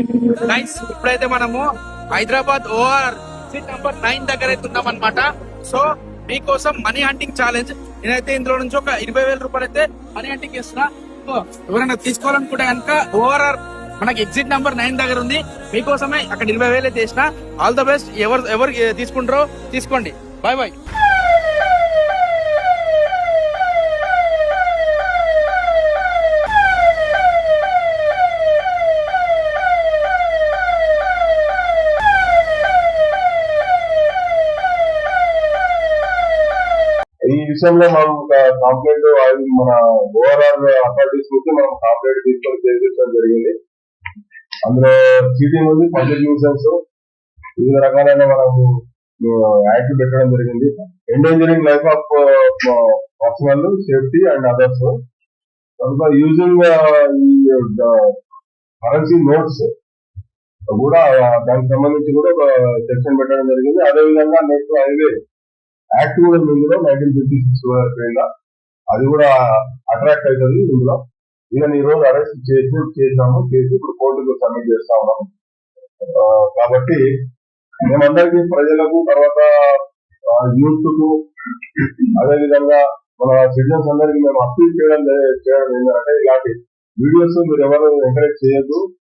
Nines ఇప్పుడైతే మనము Hyderabad OR seat number nine దగ్గర అయితే ఉన్నాం అనమాట సో మీకోసం మనీ హంటింగ్ ఛాలెంజ్. నేనైతే ఇందులో నుంచి ఒక ఇరవై వేల రూపాయలు అయితే మనీ హంటింగ్ చేస్తున్నా. ఎవరైనా తీసుకోవాలనుకుంటే కనుక ఓఆర్ఆర్ మనకి ఎగ్జిట్ నంబర్ నైన్ దగ్గర ఉంది. మీకోసమే అక్కడ ఇరవై వేలు అయితే చేసిన. All the best. ఎవరు ఎవరు తీసుకుంటారో తీసుకోండి. Bye bye. విషయంలో మనం కంప్లైంట్ మన ఓవరాల్ అథారిటీస్ నుంచి మనం కంప్లైంట్ తీసుకొని చేయించడం జరిగింది. అందులో చీటింగ్ ఉంది? Public nuisance. వివిధ రకాలైన మనకు యాక్ట్ పెట్టడం జరిగింది. Endangering life of personal safety and others. కనుక యూజింగ్ ఈ కరెన్సీ నోట్స్ కూడా దానికి సంబంధించి కూడా ఒక సెక్షన్ పెట్టడం జరిగింది. అదేవిధంగా నెక్స్ట్ హైవే యాక్ట్ కూడా ఉంది ఇందులో నైన్టీన్ ఫిఫ్టీ సిక్స్ క్రింద అది కూడా అట్రాక్ట్ అవుతుంది ఇందులో. ఈయన ఈ రోజు అరెస్ట్ చేసి చేసాము చేసి ఇప్పుడు కోర్టుకు సబ్మిట్ చేస్తా ఉన్నాం కాబట్టి మేమందరికీ ప్రజలకు తర్వాత యూత్కు అదే విధంగా మన సిటిజన్స్ అందరికీ మేము అప్పీల్ చేయడం చేయడం ఏంటంటే ఇలాంటి వీడియోస్ మీరు ఎవరు ఎంకరేజ్ చేయొద్దు.